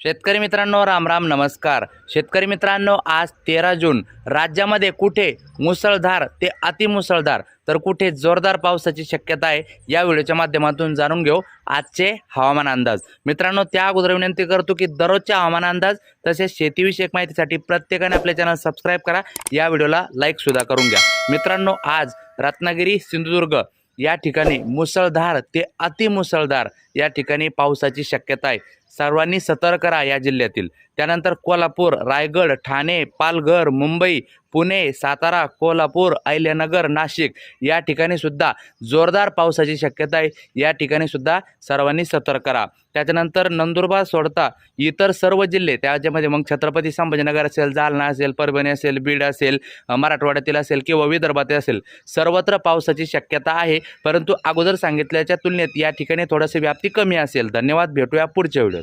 शेतकरी मित्रांनो राम राम नमस्कार. शेतकरी मित्रांनो आज तेरा जून. राज्यामध्ये कुठे मुसळधार ते अतिमुसळधार? तर कुठे जोरदार पावसाची शक्यता आहे या व्हिडिओच्या माध्यमातून जाणून घेऊ आजचे हवामान अंदाज. मित्रांनो त्या अगोदर विनंती करतो की दररोजचे हवामान अंदाज तसेच शेतीविषयक माहितीसाठी प्रत्येकाने आपले चॅनल सबस्क्राईब करा. या व्हिडिओला लाईकसुद्धा करून घ्या. मित्रांनो आज रत्नागिरी सिंधुदुर्ग या ठिकाणी मुसळधार ते अतिमुसळधार या ठिकाणी पावसाची शक्यता आहे. सर्वांनी सतर्क राहा या जिल्ह्यातील. त्यानंतर कोल्हापूर रायगड ठाणे पालघर मुंबई पुणे सातारा कोल्हापूर अहिल्यानगर नाशिक या ठिकाणी सुद्धा जोरदार पावसाची शक्यता आहे. या ठिकाणी सुद्धा सर्वांनी सतर्क राहा. त्याच्यानंतर नंदुरबार सोडता इतर सर्व जिल्हे त्याच्यामध्ये मग छत्रपती संभाजीनगर असेल जालना असेल परभणी असेल बीड असेल मराठवाड्यातील असेल किंवा विदर्भातील असेल सर्वत्र पावसाची शक्यता आहे. परंतु अगोदर सांगितल्याच्या तुलनेत या ठिकाणी थोडंसं व्याप्ती कमी असेल. धन्यवाद. भेटूया पुढच्या व्हिडिओत